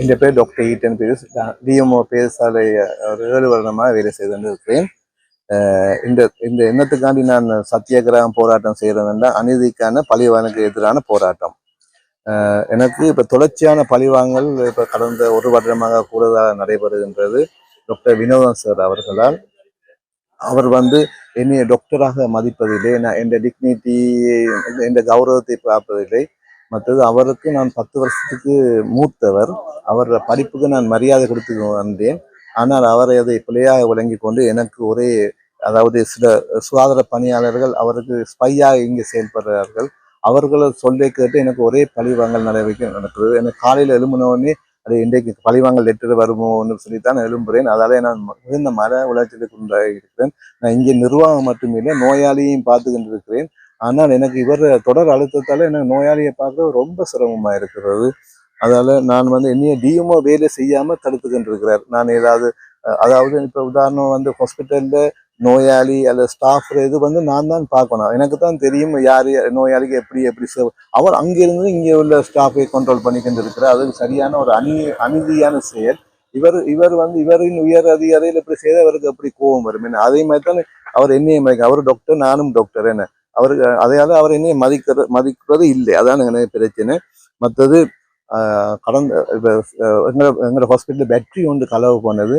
என் பேர் டாக்டர் ஈட்டன் பேர் டிஎம்ஓ பேசாலை ஒரு ஏழு வருடமாக வேலை செய்து கொண்டு இருக்கிறேன் இந்த இந்த எண்ணத்துக்காண்டி நான் சத்தியாகிரகம் போராட்டம் செய்கிறேன்னா அநீதிக்கான பழிவானுக்கு எதிரான போராட்டம். எனக்கு இப்போ தொடர்ச்சியான பழிவாங்கல் இப்போ கடந்த ஒரு வருடமாக கூடுதலாக நடைபெறுகின்றது டாக்டர் வினோதன் சார் அவர்களால். அவர் வந்து என்னை டாக்டராக மதிப்பதில்லை நான் என் டிக்னிட்டி என் கௌரவத்தை பார்ப்பதில்லை. மற்றது அவருக்கு நான் பத்து வருஷத்துக்கு மூத்தவர். அவர் படிப்புக்கு நான் மரியாதை கொடுத்து வந்தேன். ஆனால் அவரை அதை பிள்ளையாக விளங்கி கொண்டு எனக்கு ஒரே அதாவது சில சுகாதார பணியாளர்கள் அவருக்கு ஸ்பையாக இங்கே செயல்படுறார்கள். அவர்களை சொல்லை கேட்டு எனக்கு ஒரே பழிவாங்கல் நடவடிக்கை நடக்குது எனக்கு காலையில் எழும்பினோடனே அது இன்றைக்கு பழிவாங்கல் லெட்டர் வருமோன்னு சொல்லித்தான் நான் எழும்புகிறேன் அதாலே நான் மிகுந்த மர உளைச்சலுக்கு உண்டாகி இருக்கிறேன் நான் இங்கே நிர்வாகம் மட்டுமில்லை நோயாளியையும் பார்த்துக்கிட்டு இருக்கிறேன் ஆனால் எனக்கு இவர் தொடர் அழுத்தத்தால் எனக்கு நோயாளியை பார்க்க ரொம்ப சிரமமா இருக்கிறது. அதால் நான் வந்து என்னைய டிஎம்ஓ வேலை செய்யாமல் தடுத்துக்கிட்டு இருக்கிறார் நான் ஏதாவது அதாவது இப்போ உதாரணம் வந்து ஹாஸ்பிட்டலில் நோயாளி அல்லது ஸ்டாஃப் இது வந்து நான் தான் பார்க்கணும். எனக்கு தான் தெரியும் யார் நோயாளிக்கு எப்படி எப்படி serve- அவர் அங்கிருந்து இங்கே உள்ள ஸ்டாஃபை கண்ட்ரோல் பண்ணிக்கிட்டு இருக்கிறார் அதுக்கு சரியான ஒரு அநீ அநீதியான செயல். இவர் இவர் வந்து இவரின் உயர் அதிகாரியில் இப்படி செய்த அவருக்கு எப்படி கோபம் வரும். என்ன அதே மாதிரி தான் அவர் என்னையும் அவர் டாக்டர் நானும் டாக்டர் என்ன அவர் அதையால அவர் என்னைய மதிக்கிற மதிக்கிறது இல்லை. அதான் எனக்கு பிரச்சனை. மற்றது கடந்த இப்போ எங்களோட எங்களோட ஹாஸ்பிட்டலில் பேட்டரி ஒன்று களவு போனது.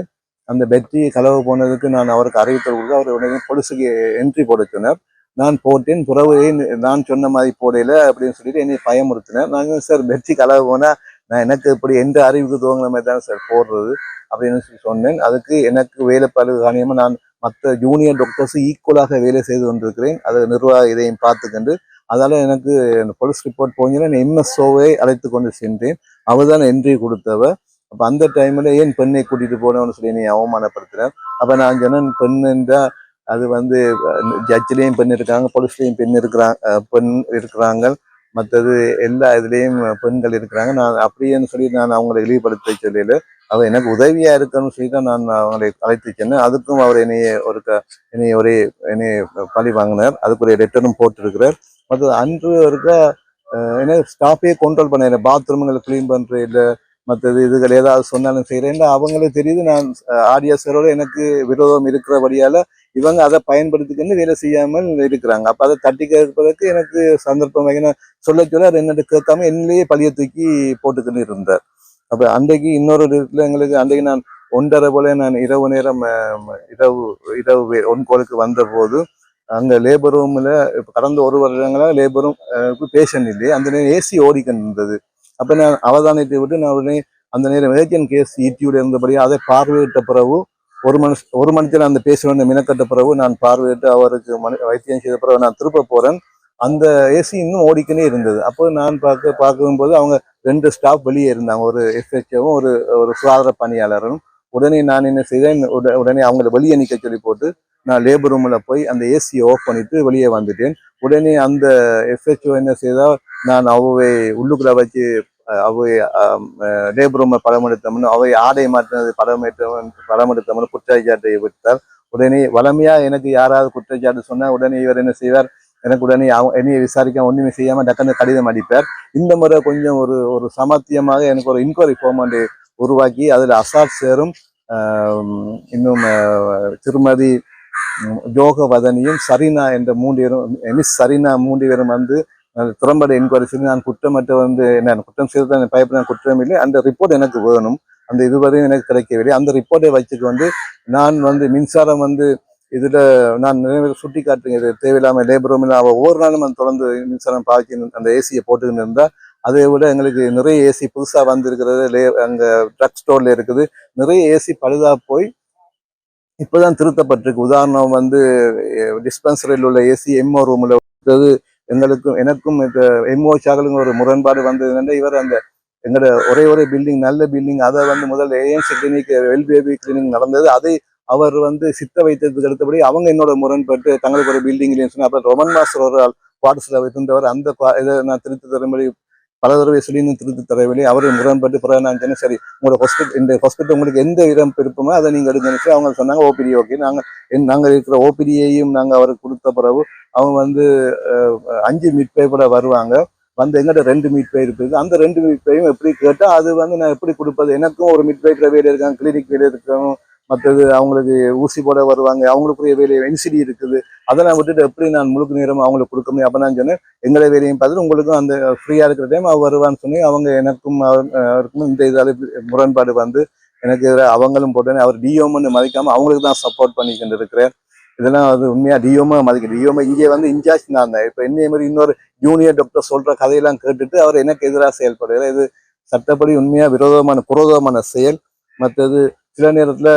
அந்த பேட்டரி களவு போனதுக்கு நான் அவருக்கு அறிவித்தல் கொடுத்து அவர் உடனே பொலிசுக்கு என்ட்ரி போட சொன்னார். நான் போட்டேன் பிறகு நான் சொன்ன மாதிரி போடையில அப்படின்னு சொல்லிட்டு என்னை பயமுறுத்தினேன் நாங்கள் சார் பேட்டரி களவு போனால் நான் எனக்கு இப்படி எந்த அறிவுக்கு துவங்கின மாதிரி தான் சார் போடுறது? அப்படின்னு சொல்லி சொன்னேன். அதுக்கு எனக்கு வேலை பழு காணியமாக நான் மற்ற ஜூனியர் டாக்டர்ஸ் ஈக்குவலாக வேலை செய்து கொண்டிருக்கிறேன். அது நிர்வாக இதையும் பார்த்துக்கொண்டு அதால் எனக்கு அந்த போலீஸ் ரிப்போர்ட் போனீங்கன்னா எம்எஸ்ஓவை அழைத்து கொண்டு சென்றேன். அவள் தான் என்ட்ரி கொடுத்தவ அப்போ அந்த டைமில் ஏன் பெண்ணை கூட்டிகிட்டு போனோம்னு சொல்லி நீ அவமானப்படுத்துகிறேன் அப்போ நான் சொன்னேன் என்றால் அது வந்து ஜட்ஜ்லேயும் பெண் இருக்காங்க போலீஸ்லேயும் பெண் இருக்கிறாங்க பெண் இருக்கிறாங்க. மற்றது எல்லா இதுலேயும் பெண்கள் இருக்கிறாங்க. நான் அப்படியேன்னு சொல்லி நான் அவங்களை இழிவுபடுத்த சொல்லல. அவ எனக்கு உதவியா இருக்கணும்னு சொல்லி தான் நான் அவங்களை அழைத்து சென்னேன். அதுக்கும் அவர் என்னைய ஒரு க- என்னைய ஒரே என்னைய பழி வாங்கினார். அதுக்கு ஒரு லெட்டரும் போட்டிருக்கிறார். மற்ற அன்று இருக்க என்ன ஸ்டாஃபே கண்ட்ரோல் பண்ண பாத்ரூம்களை க்ளீன் பண்ணுற இல்லை மற்றது இதுகள் ஏதாவது சொன்னாலும் செய்கிறேன் அவங்களே தெரியுது. நான் ஆடியன்ஸரோட எனக்கு விரோதம் இருக்கிறபடியால் இவங்க அதை பயன்படுத்திக்கின்னு வேலை செய்யாமல் இருக்கிறாங்க. அப்போ அதை தட்டி கேட்பதற்கு எனக்கு சந்தர்ப்பம். வாங்கின சொல்ல சொல்ல அவர் என்னட்டு கேட்காம என்னையே பழிய தூக்கி போட்டுக்கின்னு இருந்தார். அப்ப அன்றைக்கு இன்னொரு இடத்துல எங்களுக்கு அன்றைக்கு நான் ஒன்றரை போல நான் இரவு நேரம் இரவு இரவு ஒன் கோலுக்கு வந்த போது அங்க லேபர் ரூம்ல இப்ப கடந்த ஒரு வருடங்களா லேபர் ரூம் பேஷண்ட் இல்லையே அந்த நேரம் ஏசி ஓடிக்கிட்டு இருந்தது. அப்ப நான் அவதானத்தை விட்டு நான் உடனே அந்த நேரம் ஏஜென்ட் கேஸ் ஈட்டியோட இருந்தபடி அதை பார்வையிட்ட பிறகு ஒரு மனுஷ ஒரு மணித்தில் அந்த பேசுவேன் மினக்கட்ட பிறகு நான் பார்வையிட்டு அவருக்கு மனு வைத்தியம் செய்த பிறகு நான் திருப்ப போறேன். அந்த ஏசி இன்னும் ஓடிக்கினே இருந்தது. அப்போ நான் பார்க்க பார்க்கும்போது அவங்க ரெண்டு ஸ்டாஃப் வெளியே இருந்தாங்க. ஒரு எஸ்ஹெச்ஓவும் ஒரு ஒரு சுகாதார பணியாளரும். உடனே நான் என்ன செய்தேன்? உடனே அவங்கள வெளியே நிற்க சொல்லி போட்டு நான் லேபர் ரூமில் போய் அந்த ஏசியை ஆஃப் பண்ணிட்டு வெளியே வந்துட்டேன். உடனே அந்த எஸ்ஹெச்ஓ என்ன செய்தால் நான் அவை உள்ளுக்குள்ள வச்சு அவை லேபர் ரூமை படமெடுத்தோம்னு அவை ஆடை மாற்றினது படம் படமெடுத்தோம்னு குற்றச்சாட்டை விட்டார். உடனே வளமையாக எனக்கு யாராவது குற்றச்சாட்டு சொன்னால் உடனே இவர் என்ன செய்வார்? எனக்கு உடனே அவ- என்னைய விசாரிக்க ஒன்றுமே செய்யாமல் டக்குன்னு கடிதம் அடிப்பார். இந்த முறை கொஞ்சம் ஒரு ஒரு சமத்தியமாக எனக்கு ஒரு இன்கொயரி ஃபார்ம் உருவாக்கி அதில் அசாத் சேரும் இன்னும் திருமதி உம், யோகவதனியும் சரினா என்ற மூன்று பேரும் மிஸ் சரினா மூன்று பேரும் வந்து திறம்பட என்கொயரி செய்து நான் குற்றமற்ற வந்து என்ன குற்றம் செய்து பயப்பட குற்றம் இல்லை அந்த ரிப்போர்ட் எனக்கு வேணும். அந்த இதுவரையும் எனக்கு கிடைக்கவில்லை. அந்த ரிப்போர்ட்டை வச்சுட்டு வந்து நான் வந்து மின்சாரம் வந்து இதில் நான் நினைவில் சுட்டி காட்டுங்க இது தேவையில்லாம லேபர் ரூமில் அவள் ஒவ்வொரு நாளும் அந்த தொடர்ந்து மின்சாரம் பாய்ச்சி அந்த ஏசியை போட்டுக்கிட்டு இருந்தால் அதை விட எங்களுக்கு நிறைய ஏசி புதுசாக வந்திருக்கிறது. லே அங்கே ட்ரக் ஸ்டோரில் இருக்குது. நிறைய ஏசி பழுதாக போய் இப்பதான் திருத்தப்பட்டிருக்கு. உதாரணம் வந்து டிஸ்பென்சரியில் உள்ள ஏசி எம்ஓ ரூமில் இருக்கிறது எங்களுக்கும் எனக்கும் எம்ஓ சாகலுங்க ஒரு முரண்பாடு வந்ததுன்னா இவர் அந்த எங்களோட ஒரே ஒரே பில்டிங் நல்ல பில்டிங் அதை வந்து முதல்ல ஏஎன்சி கிளினிக் வெல் கிளினிக் நடந்தது. அதை அவர் வந்து சித்த வைத்ததுக்கு அடுத்தபடி அவங்க என்னோட முரண்பட்டு தங்களுக்கு ஒரு பில்டிங் இல்லைன்னு அப்புறம் ரொமன் மாஸ்டர் ஒரு ஆள் இருந்தவர் அந்த இதை நான் திருத்தி தரும்படி பல தடவை சொல்லியும் திருத்தி தரவில்லை. அவர் முரண்பட்டு பிறகு நான் சொன்னேன் சரி உங்களோட ஹாஸ்பிட்டல் இந்த ஹாஸ்பிட்டல் உங்களுக்கு எந்த இடம் விருப்பமோ அதை நீங்கள் எடுங்கன்னு சொல்லி அவங்க சொன்னாங்க ஓபிடி ஓகே நாங்கள் என்- இருக்கிற ஓபிடியையும் நாங்கள் அவருக்கு கொடுத்த பிறகு அவங்க வந்து அஞ்சு மீட்பை கூட வருவாங்க. வந்து எங்கிட்ட ரெண்டு மீட் பை இருக்குது. அந்த ரெண்டு மீட்பையும் எப்படி கேட்டால் அது வந்து நான் எப்படி கொடுப்பது? எனக்கும் ஒரு மீட் பை வேலை இருக்காங்க கிளினிக் வேலை இருக்கணும் மற்றது அவங்களுக்கு ஊசி போட வருவாங்க அவங்களுக்குரிய வேலையை என்சிடி இருக்குது. அதெல்லாம் விட்டுட்டு எப்படி நான் முழுக்க நேரம் அவங்களுக்கு கொடுக்க முடியும் அப்போ நான் சொன்னேன் எங்களை வேலையும் பார்த்துட்டு உங்களுக்கும் அந்த ஃப்ரீயாக இருக்கிற டைம் அவர் வருவான்னு சொல்லி அவங்க எனக்கும் அவர்- அவருக்கும் இந்த இதால் முரண்பாடு வந்து எனக்கு எதிராக அவங்களும் போட்டேன். அவர் டிஓம்னு மதிக்காம அவங்களுக்கு தான் சப்போர்ட் பண்ணிக்கிட்டு இருக்கிறேன். இதெல்லாம் அது உண்மையாக டிஓமா மதிக்க டிஓமா இங்கே வந்து இன்சார்ஜ் நான் தான். இப்போ என்னைய மாதிரி இன்னொரு ஜூனியர் டாக்டர் சொல்கிற கதையெல்லாம் கேட்டுட்டு அவர் எனக்கு எதிராக செயல்படுகிறார். இது சட்டப்படி உண்மையாக விரோதமான புரோதமான செயல். மற்றது சில நேரத்தில்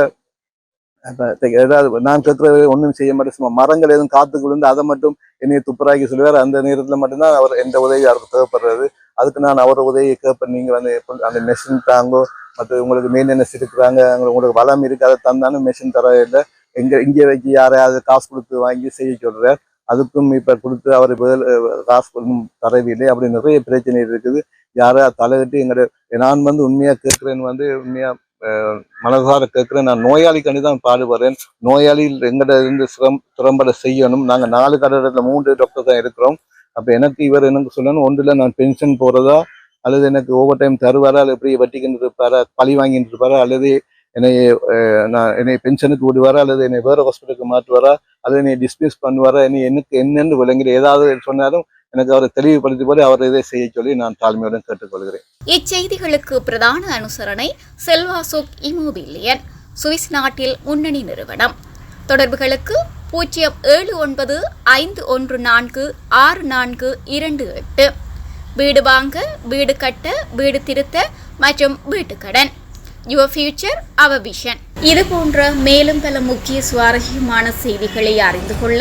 ஏதாவது நான் கேட்கறது ஒன்றும் செய்ய மாட்டேன். சும்மா மரங்கள் எதுவும் காத்துக்கு விழுந்து அதை மட்டும் என்னைய துப்புராக்கி சொல்லுவார். அந்த நேரத்தில் மட்டும்தான் அவர் எந்த உதவி அவருக்கு தேவைப்படுறது. அதுக்கு நான் அவர் உதவியை கேட்பேன். நீங்கள் வந்து எப்ப- அந்த மெஷின் தாங்கோ மற்ற உங்களுக்கு மெயின்டெனன்ஸ் இருக்கிறாங்க அங்க உங்களுக்கு வளம் இருக்கு அதை தந்தாலும் மெஷின் தர இல்லை. எங்கே இங்கே வைக்க யாரையாவது காசு கொடுத்து வாங்கி செய்ய சொல்கிறார் அதுக்கும் இப்போ கொடுத்து அவர் பதில் காசு தரவில்லை. அப்படி நிறைய பிரச்சனை இருக்குது. யாரா தலையிட்டு எங்களோட நான் வந்து உண்மையாக கேட்குறேன்னு வந்து உண்மையாக மனதார மனசார கேட்கிறேன். நான் நோயாளிக்காண்டி தான் பாடுபடுறேன். நோயாளிகள் எங்கிட்ட இருந்து சிரம் திறம்பட செய்யணும். நாங்கள் நாலு கட்டடத்துல மூன்று டாக்டர் தான் இருக்கிறோம். அப்போ எனக்கு இவர் எனக்கு சொல்லணும் ஒன்றில் நான் பென்ஷன் போகிறதா அல்லது எனக்கு ஓவர் டைம் தருவாரா அல்லது எப்படி வட்டிக்கிட்டு இருப்பாரா பழி வாங்கிட்டு இருப்பாரா அல்லது என்னை நான் என்னை பென்ஷனுக்கு விடுவாரா அல்லது என்னை வேறு ஹாஸ்பிட்டலுக்கு மாற்றுவாரா அல்லது என்னை டிஸ்மிஸ் பண்ணுவாரா என்னை எனக்கு என்னென்னு விளங்கி ஏதாவது சொன்னாலும் எனக்கு அவரை தெளிவுபடுத்தி போது அவர் இதை செய்ய சொல்லி நான் தாழ்மையுடன் கேட்டுக்கொள்கிறேன். இச்செய்திகளுக்கு பிரதான அனுசரணை செல்வா சுக் இமோபிலியன் சுவிஸ் நாட்டில் முன்னணி நிறுவனம். தொடர்புகளுக்கு பூஜ்ஜியம் ஏழு ஒன்பது ஐந்து ஒன்று நான்கு ஆறு நான்கு இரண்டு எட்டு. வீடு வாங்க வீடு கட்ட வீடு திருத்த மற்றும் வீட்டுக்கடன் யுவர் ஃபியூச்சர் அவர் விஷன் இது போன்ற மேலும் பல முக்கிய சுவாரஸ்யமான செய்திகளை அறிந்து கொள்ள